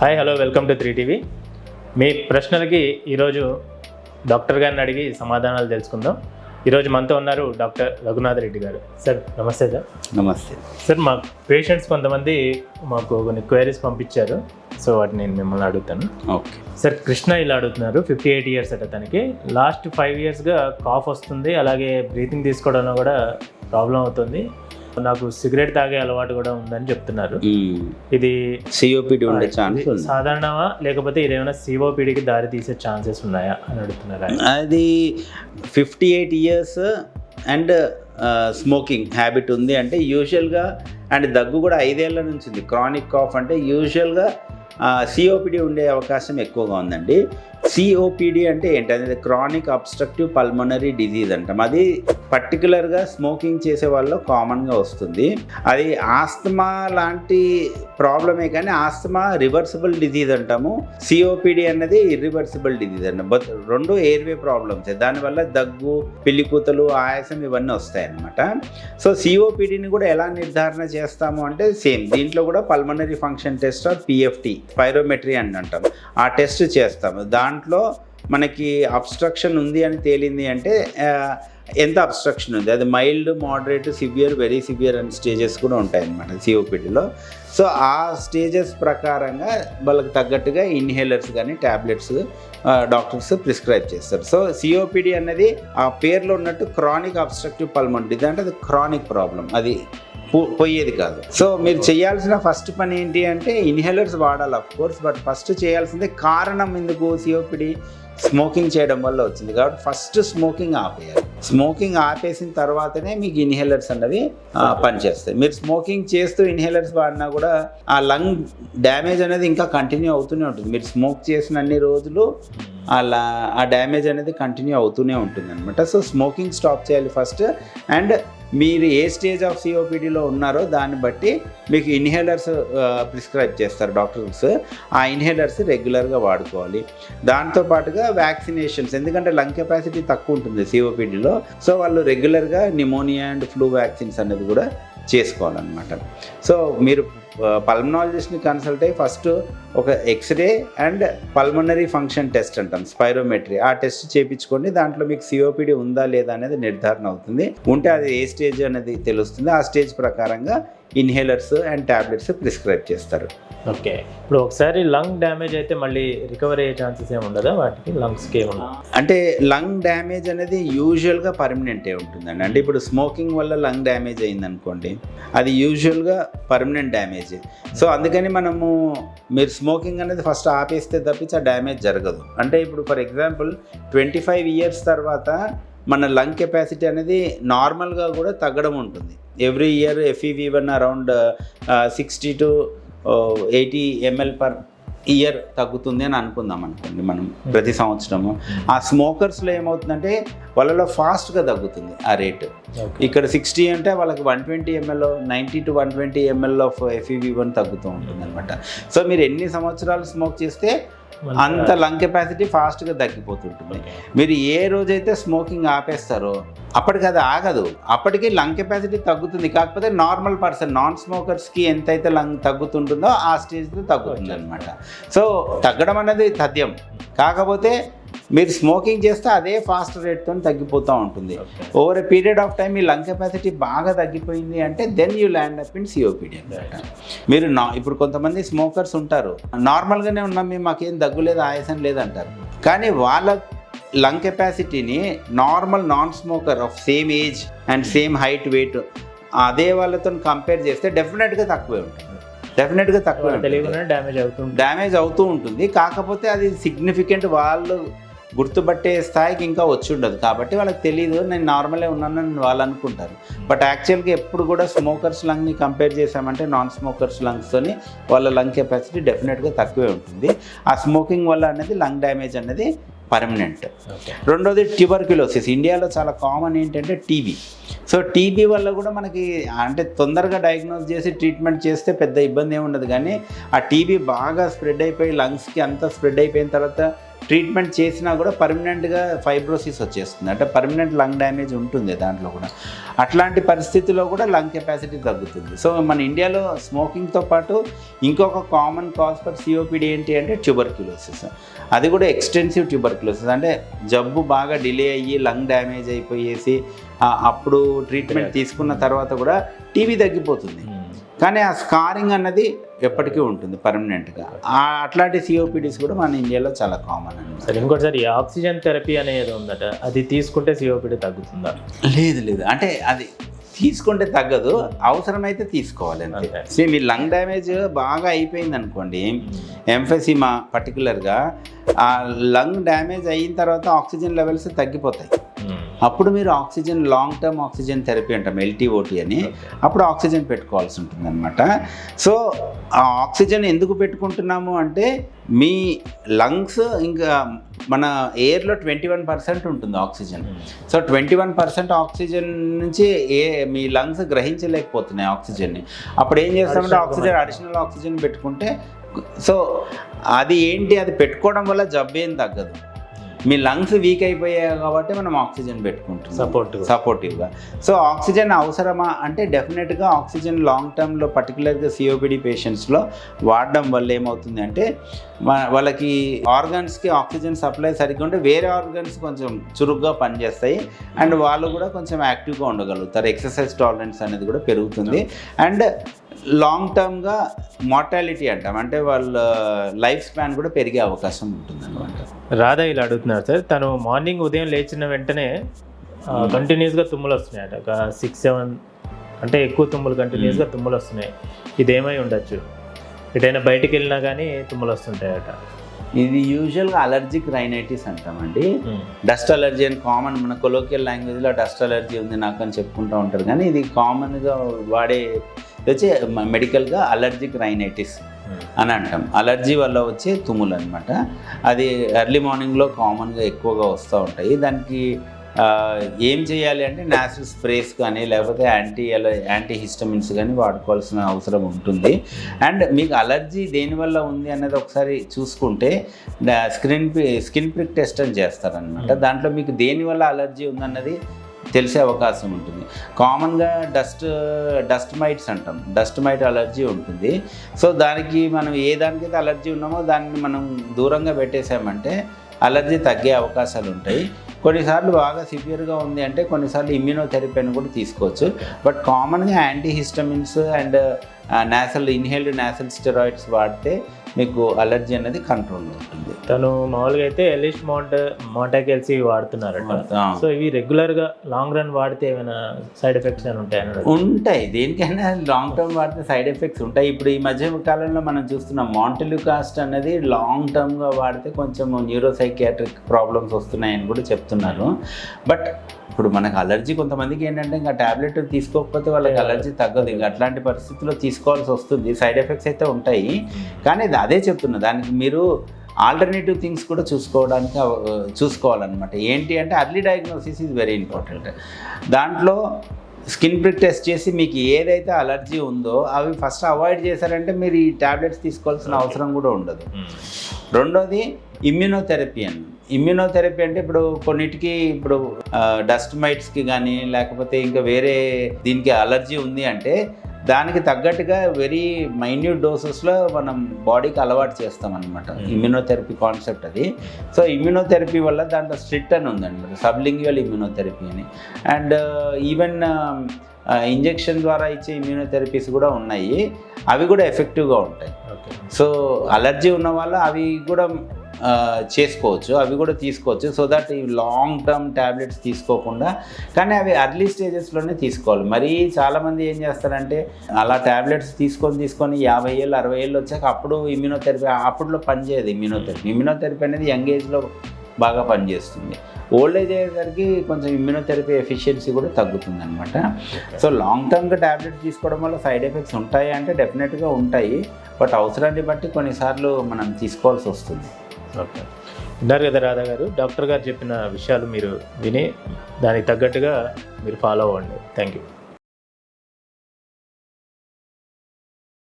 Hi hello welcome to three TV మీ ప్రశ్నలకి ఈరోజు doctor గారిని అడిగి సమాధానాలు తెలుసుకుందాం. ఈరోజు మనతో ఉన్నారు డాక్టర్ రఘునాథ్ రెడ్డి గారు. సార్ నమస్తే సార్. నమస్తే. సార్ మా పేషెంట్స్ కొంతమంది మాకు కొన్ని క్వైరీస్ పంపించారు. సో వాటిని నేను మిమ్మల్ని అడుగుతాను. ఓకే. సార్ కృష్ణ ఇలా అడుగుతున్నారు. ఫిఫ్టీ ఎయిట్ ఇయర్స్ అట తనకి. లాస్ట్ ఫైవ్ ఇయర్స్గా కాఫ్ వస్తుంది. అలాగే బ్రీతింగ్ తీసుకోవడంలో కూడా ప్రాబ్లం అవుతుంది. నాకు సిగరెట్ తాగే అలవాటు కూడా ఉందని చెప్తున్నారు. ఇది సిఓపిడి ఉండే ఛాన్స్ సాధారణమా? లేకపోతే ఇదేమైనా సిఓపిడికి దారి తీసే ఛాన్సెస్ ఉన్నాయా అని అడుగుతున్నారు. అది fifty eight years and smoking habit ఉంది. అంటే యూజువల్గా అండ్ దగ్గు కూడా ఐదేళ్ళ నుంచి ఉంది. క్రానిక్ కాఫ్ అంటే యూజువల్గా సిఓపిడి ఉండే అవకాశం ఎక్కువగా ఉందండి. సిఓపిడి అంటే ఏంటి? అనేది క్రానిక్ అబ్స్ట్రక్టివ్ పల్మనరీ డిజీజ్ అంటాం. అది పర్టికులర్గా స్మోకింగ్ చేసే వాళ్ళు కామన్గా వస్తుంది. అది ఆస్తమా లాంటి ప్రాబ్లమే కానీ ఆస్తమా రివర్సిబుల్ డిజీజ్ అంటాము. సిఓపిడి అన్నది ఇర్రివర్సిబుల్ డిజీజ్ అంటాం. బట్ రెండు ఎయిర్వే ప్రాబ్లమ్స్ దానివల్ల దగ్గు పిల్లికూతలు ఆయాసం ఇవన్నీ వస్తాయి అన్నమాట సో సిఓపిడిని కూడా ఎలా నిర్ధారణ చేస్తాము అంటే సేమ్ దీంట్లో కూడా pulmonary function test or PFT spirometry అని అంటాం. ఆ టెస్ట్ చేస్తాము. దాంట్లో దాంట్లో మనకి అబ్స్ట్రక్షన్ ఉంది అని తేలింది అంటే ఎంత అబ్స్ట్రక్షన్ ఉంది? అది mild moderate severe very severe and stages కూడా ఉంటాయి అన్నమాట సిఓపిడిలో. సో ఆ స్టేజెస్ ప్రకారంగా వాళ్ళకి తగ్గట్టుగా ఇన్హేలర్స్ కానీ ట్యాబ్లెట్స్ డాక్టర్స్ ప్రిస్క్రైబ్ చేస్తారు. సో సిఓపిడి అనేది ఆ పేరులో ఉన్నట్టు క్రానిక్ అబ్స్ట్రక్టివ్ పల్మన్ డిజీజ్ అంటే అది క్రానిక్ ప్రాబ్లం అది పోయేది కాదు. సో మీరు చేయాల్సిన ఫస్ట్ పని ఏంటి అంటే ఇన్హేలర్స్ వాడాలి అఫ్ కోర్స్ బట్ ఫస్ట్ చేయాల్సిందే కారణం ఎందుకు సిఓపిడి స్మోకింగ్ చేయడం వల్ల వచ్చింది. కాబట్టి ఫస్ట్ స్మోకింగ్ ఆపేయాలి. స్మోకింగ్ ఆపేసిన తర్వాతనే మీకు ఇన్హేలర్స్ అన్నవి పనిచేస్తాయి. మీరు స్మోకింగ్ చేస్తూ ఇన్హేలర్స్ వాడినా కూడా ఆ లంగ్ డ్యామేజ్ అనేది ఇంకా కంటిన్యూ అవుతూనే ఉంటుంది. మీరు స్మోక్ చేసిన అన్ని రోజులు అలా ఆ డ్యామేజ్ అనేది కంటిన్యూ అవుతూనే ఉంటుంది అనమాట సో స్మోకింగ్ స్టాప్ చేయాలి ఫస్ట్ అండ్ మీరు ఏ స్టేజ్ ఆఫ్ సిఓపిడిలో ఉన్నారో దాన్ని బట్టి మీకు ఇన్హేలర్స్ ప్రిస్క్రైబ్ చేస్తారు డాక్టర్స్. ఆ ఇన్హేలర్స్ రెగ్యులర్గా వాడుకోవాలి. దాంతో పాటుగా వ్యాక్సినేషన్స్ ఎందుకంటే లంగ్ కెపాసిటీ తక్కువ ఉంటుంది సిఓపిడిలో సో వాళ్ళు రెగ్యులర్గా నిమోనియా అండ్ ఫ్లూ వ్యాక్సిన్స్ అనేది కూడా చేసుకోవాలన్నమాట. సో మీరు పల్మనాలజిస్ట్ని కన్సల్ట్ అయ్యి ఫస్ట్ ఒక X ray and pulmonary function test అంటాం స్పైరోమెట్రీ ఆ టెస్ట్ చేయించుకోండి దాంట్లో మీకు సిఓపిడి ఉందా లేదా అనేది నిర్ధారణ అవుతుంది. ఉంటే అది ఏ స్టేజ్ అనేది తెలుస్తుంది. ఆ స్టేజ్ ప్రకారంగా ఇన్హేలర్స్ అండ్ టాబ్లెట్స్ ప్రిస్క్రైబ్ చేస్తారు. ఓకే. ఇప్పుడు ఒకసారి లంగ్ డ్యామేజ్ అయితే మళ్ళీ రికవర్ అయ్యే ఛాన్సెస్ ఏమి ఉండదా? వాటికి లంగ్స్కి ఏమన్నా అంటే లంగ్ డ్యామేజ్ అనేది యూజువల్గా పర్మనెంటే ఉంటుందండి. అంటే ఇప్పుడు స్మోకింగ్ వల్ల లంగ్ డ్యామేజ్ అయింది అనుకోండి అది యూజువల్గా పర్మనెంట్ డ్యామేజ్. సో అందుకని మనము మీరు స్మోకింగ్ అనేది ఫస్ట్ ఆపేస్తే తప్పించి ఆ డ్యామేజ్ జరగదు. అంటే ఇప్పుడు for example twenty five years తర్వాత మన లంగ్ కెపాసిటీ అనేది నార్మల్గా కూడా తగ్గడం ఉంటుంది. Every year FEV one around sixty to eighty ML per year తగ్గుతుంది అని అనుకుందాం అనుకోండి మనం ప్రతి సంవత్సరము. ఆ స్మోకర్స్లో ఏమవుతుందంటే వాళ్ళలో ఫాస్ట్గా తగ్గుతుంది ఆ రేటు. ఇక్కడ సిక్స్టీ అంటే వాళ్ళకి one twenty ML ninety to one twenty ML of FEV one తగ్గుతూ ఉంటుంది అనమాట సో మీరు ఎన్ని సంవత్సరాలు స్మోక్ చేస్తే అంత లంగ్ కెపాసిటీ ఫాస్ట్గా తగ్గిపోతుంటుంది. మీరు ఏ రోజైతే స్మోకింగ్ ఆపేస్తారో అప్పటికి అది ఆగదు. అప్పటికి లంగ్ కెపాసిటీ తగ్గుతుంది. కాకపోతే నార్మల్ పర్సన్ నాన్ స్మోకర్స్కి ఎంతైతే లంగ్ తగ్గుతుంటుందో ఆ స్టేజ్లో తగ్గుతుంది అనమాట సో తగ్గడం అనేది తథ్యం. కాకపోతే మీరు స్మోకింగ్ చేస్తే అదే ఫాస్ట్ రేట్తో తగ్గిపోతూ ఉంటుంది. Over a period of time me lung capacity బాగా తగ్గిపోయింది అంటే then you land up in COPD అనమాట మీరు నా ఇప్పుడు కొంతమంది స్మోకర్స్ ఉంటారు. నార్మల్గానే ఉన్నాం మేము మాకేం దగ్గు లేదు ఆయాసం లేదంటారు. కానీ వాళ్ళ లంగ్ కెపాసిటీని normal non smoker of same age and same height weight అదే వాళ్ళతో కంపేర్ చేస్తే డెఫినెట్గా తక్కువే ఉంటుంది. డెఫినెట్గా తక్కువే డ్యామేజ్ అవుతుంది డ్యామేజ్ అవుతూ ఉంటుంది. కాకపోతే అది సిగ్నిఫికెంట్ వాళ్ళు గుర్తుపట్టే స్థాయికి ఇంకా వచ్చి ఉండదు. కాబట్టి వాళ్ళకి తెలియదు నేను నార్మలే ఉన్నానని వాళ్ళు అనుకుంటారు. బట్ యాక్చువల్గా ఎప్పుడు కూడా స్మోకర్స్ లంగ్ని కంపేర్ చేసామంటే నాన్ స్మోకర్స్ లంగ్స్తోని వాళ్ళ లంగ్ కెపాసిటీ డెఫినెట్గా తక్కువే ఉంటుంది. ఆ స్మోకింగ్ వల్ల అనేది లంగ్ డ్యామేజ్ అనేది పర్మనెంట్ రెండోది ట్యూబర్క్యులోసిస్ ఇండియాలో చాలా కామన్ ఏంటంటే టీబీ సో టీబీ వల్ల కూడా మనకి అంటే తొందరగా డయాగ్నోస్ చేసి ట్రీట్మెంట్ చేస్తే పెద్ద ఇబ్బంది ఏమి ఉండదు. కానీ ఆ టీబీ బాగా స్ప్రెడ్ అయిపోయి లంగ్స్కి అంతా స్ప్రెడ్ అయిపోయిన తర్వాత ట్రీట్మెంట్ చేసినా కూడా పర్మనెంట్గా ఫైబ్రోసిస్ వచ్చేస్తుంది. అంటే పర్మనెంట్ లంగ్ డ్యామేజ్ ఉంటుంది దాంట్లో కూడా. అట్లాంటి పరిస్థితిలో కూడా లంగ్ కెపాసిటీ తగ్గుతుంది. సో మన ఇండియాలో స్మోకింగ్తో పాటు ఇంకొక కామన్ కాజ్ ఫర్ సిఓపిడి ఏంటి అంటే ట్యూబర్క్యులోసిస్. అది కూడా ఎక్స్టెన్సివ్ ట్యూబర్క్యులోసిస్. అంటే జబ్బు బాగా డిలే అయ్యి లంగ్ డ్యామేజ్ అయిపోయేసి అప్పుడు ట్రీట్మెంట్ తీసుకున్న తర్వాత కూడా టీవీ తగ్గిపోతుంది. కానీ ఆ స్కారింగ్ అన్నది ఎప్పటికీ ఉంటుంది పర్మనెంట్గా అట్లాంటి సిఓపిడిస్ కూడా మన ఇండియాలో చాలా కామన్ అనమాట సరే ఇంకోటిసారి ఈ ఆక్సిజన్ థెరపీ అనేది ఉందట అది తీసుకుంటే సిఓపిడి తగ్గుతుందా? లేదు లేదు. అంటే అది తీసుకుంటే తగ్గదు అవసరమైతే తీసుకోవాలి అంతే. See, మీ లంగ్ డ్యామేజ్ బాగా అయిపోయింది అనుకోండి ఎంఫెసిమా పర్టికులర్గా ఆ లంగ్ డ్యామేజ్ అయిన తర్వాత ఆక్సిజన్ లెవెల్స్ తగ్గిపోతాయి. అప్పుడు మీరు oxygen long term oxygen therapy అంటాం ఎల్టీఓటీ అని. అప్పుడు ఆక్సిజన్ పెట్టుకోవాల్సి ఉంటుంది అనమాట సో ఆ ఆక్సిజన్ ఎందుకు పెట్టుకుంటున్నాము అంటే మీ లంగ్స్ ఇంకా మన ఎయిర్లో ట్వంటీ వన్ పర్సెంట్ ఉంటుంది oxygen. So twenty one percent oxygen నుంచి ఏ మీ లంగ్స్ గ్రహించలేకపోతున్నాయి ఆక్సిజన్ని. అప్పుడు ఏం చేస్తామంటే ఆక్సిజన్ అడిషనల్ ఆక్సిజన్ పెట్టుకుంటే సో అది ఏంటి అది పెట్టుకోవడం వల్ల జబ్బేం తగ్గదు. మీ లంగ్స్ వీక్ అయిపోయాయి కాబట్టి మనం ఆక్సిజన్ పెట్టుకుంటున్నాం. Support. సపోర్టివ్గా సో ఆక్సిజన్ అవసరమా అంటే డెఫినెట్గా ఆక్సిజన్ లాంగ్ టర్మ్లో పర్టికులర్గా సిఓపిడి పేషెంట్స్లో వాడడం వల్ల ఏమవుతుంది అంటే వాళ్ళకి ఆర్గన్స్కి ఆక్సిజన్ సప్లై సరిగ్గా ఉంటే వేరే ఆర్గన్స్ కొంచెం చురుగ్గా పనిచేస్తాయి. అండ్ వాళ్ళు కూడా కొంచెం యాక్టివ్గా ఉండగలుగుతారు. ఎక్సర్సైజ్ టాలరెన్స్ అనేది కూడా పెరుగుతుంది. అండ్ లాంగ్ టర్మ్గా మార్టాలిటీ అంటాం. అంటే వాళ్ళ లైఫ్ స్పాన్ కూడా పెరిగే అవకాశం ఉంటుంది అనమాట రాధా ఇలా అడుగుతున్నారు సార్. తను మార్నింగ్ ఉదయం లేచిన వెంటనే కంటిన్యూస్గా తుమ్ములు వస్తున్నాయట. ఒక సిక్స్ సెవెన్ అంటే ఎక్కువ తుమ్ములు కంటిన్యూస్గా తుమ్ములు వస్తున్నాయి. ఇదేమై ఉండొచ్చు. ఎటైనా బయటికి వెళ్ళినా కానీ తుమ్ములు వస్తుంటాయట. ఇది యూజువల్గా అలర్జిక్ రైనైటిస్ అంటామండి డస్ట్ అలర్జీ అని కామన్ మన కొలోకియల్ లాంగ్వేజ్లో డస్ట్ అలర్జీ ఉంది నాకు అని చెప్పుకుంటూ ఉంటారు. కానీ ఇది కామన్గా వాడే వచ్చి మెడికల్గా అలర్జిక్ రైనైటిస్ అని అంటాం. అలర్జీ వల్ల వచ్చే తుమ్ములు అనమాట అది ఎర్లీ మార్నింగ్లో కామన్గా ఎక్కువగా వస్తూ ఉంటాయి. దానికి ఏం చేయాలి అంటే న్యాచురల్ స్ప్రేస్ కానీ లేకపోతే యాంటీ అల యాంటీ హిస్టమిన్స్ కానీ వాడుకోవాల్సిన అవసరం ఉంటుంది. అండ్ మీకు అలర్జీ దేనివల్ల ఉంది అన్నది ఒకసారి చూసుకుంటే స్క్రీన్ స్కిన్ ప్రిక్ టెస్ట్ అని చేస్తారనమాట దాంట్లో మీకు దేనివల్ల అలర్జీ ఉందన్నది తెలిసే అవకాశం ఉంటుంది. కామన్గా డస్ట్ డస్ట్ మైట్స్ అంటాం. డస్ట్ మైట్ అలర్జీ ఉంటుంది. సో దానికి మనం ఏ దానికైతే అలర్జీ ఉన్నామో దాన్ని మనం దూరంగా పెట్టేసామంటే అలర్జీ తగ్గే అవకాశాలు ఉంటాయి. కొన్నిసార్లు బాగా సివియర్గా ఉంది అంటే కొన్నిసార్లు ఇమ్యూనోథెరపీ అని కూడా తీసుకోవచ్చు. బట్ కామన్గా antihistamines and nasal inhaled nasal steroids వాడితే మీకు అలర్జీ అనేది కంట్రోల్లో ఉంటుంది. తను మామూలుగా అయితే ఎలిష్ మౌంట్ మౌంటాకెల్సి వాడుతున్నారట. సో ఇవి రెగ్యులర్గా లాంగ్ రన్ వాడితే ఏమైనా సైడ్ ఎఫెక్ట్స్ అని అడుగుతున్నారు. ఉంటాయి. దేనికైనా లాంగ్ టర్మ్ వాడితే సైడ్ ఎఫెక్ట్స్ ఉంటాయి. ఇప్పుడు ఈ మధ్య కాలంలో మనం చూస్తున్నాం మాంటెల్యూకాస్ట్ అనేది లాంగ్ టర్మ్గా వాడితే కొంచెం న్యూరోసైకియాట్రిక్ ప్రాబ్లమ్స్ వస్తున్నాయని కూడా చెప్తున్నారు. బట్ ఇప్పుడు మనకు అలర్జీ కొంతమందికి ఏంటంటే ఇంకా టాబ్లెట్ తీసుకోకపోతే వాళ్ళకి అలర్జీ తగ్గదు. ఇంకా అట్లాంటి పరిస్థితుల్లో తీసుకోవాల్సి వస్తుంది. సైడ్ ఎఫెక్ట్స్ అయితే ఉంటాయి. కానీ అదే చెప్తున్నా. దానికి మీరు ఆల్టర్నేటివ్ థింగ్స్ కూడా చూసుకోవడానికి చూసుకోవాలన్నమాట. ఏంటి అంటే early diagnosis is very important దాంట్లో స్కిన్ ప్రిక్ టెస్ట్ చేసి మీకు ఏదైతే అలర్జీ ఉందో అవి ఫస్ట్ అవాయిడ్ చేశారంటే మీరు ఈ టాబ్లెట్స్ తీసుకోవాల్సిన అవసరం కూడా ఉండదు. రెండోది ఇమ్యూనోథెరపీ అని ఇమ్యూనోథెరపీ అంటే ఇప్పుడు కొన్నిటికి ఇప్పుడు డస్ట్ మైట్స్కి కానీ లేకపోతే ఇంకా వేరే దీనికి అలర్జీ ఉంది అంటే దానికి తగ్గట్టుగా వెరీ మైన్యూట్ డోసెస్లో మనం బాడీకి అలవాటు చేస్తాం అనమాట ఇమ్యూనోథెరపీ కాన్సెప్ట్ అది. సో ఇమ్యూనోథెరపీ వల్ల దాంట్లో స్ట్రిట్ అని ఉందన్నమాట సబ్లింగ్యువల్ ఇమ్యూనోథెరపీ అని. అండ్ ఈవెన్ ఇంజెక్షన్ ద్వారా ఇచ్చే ఇమ్యూనోథెరపీస్ కూడా ఉన్నాయి. అవి కూడా ఎఫెక్టివ్గా ఉంటాయి. సో అలర్జీ ఉన్న వాళ్ళు అవి కూడా చేసుకోవచ్చు అవి కూడా తీసుకోవచ్చు. సో దట్ ఈ లాంగ్ టర్మ్ ట్యాబ్లెట్స్ తీసుకోకుండా కానీ అవి అర్లీ స్టేజెస్లోనే తీసుకోవాలి. మరీ చాలామంది ఏం చేస్తారంటే అలా ట్యాబ్లెట్స్ తీసుకొని తీసుకొని యాభై ఏళ్ళు అరవై ఏళ్ళు వచ్చాక అప్పుడు ఇమ్యూనోథెరపీ అప్పుడులో పనిచేయదు ఇమ్యూనోథెరపీ ఇమ్యూనోథెరపీ అనేది యంగ్ ఏజ్లో బాగా పనిచేస్తుంది ఓల్డ్ ఏజ్ అయ్యేసరికి కొంచెం ఇమ్యూనోథెరపీ ఎఫిషియన్సీ కూడా తగ్గుతుంది అనమాట సో లాంగ్ టర్మ్గా ట్యాబ్లెట్ తీసుకోవడం వల్ల సైడ్ ఎఫెక్ట్స్ ఉంటాయి అంటే డెఫినెట్గా ఉంటాయి. బట్ అవసరాన్ని బట్టి కొన్నిసార్లు మనం తీసుకోవాల్సి వస్తుంది. ఓకే. విన్నారు కదా రాధా గారు? డాక్టర్ గారు చెప్పిన విషయాలు మీరు విని దానికి తగ్గట్టుగా మీరు ఫాలో అవ్వండి. Thank you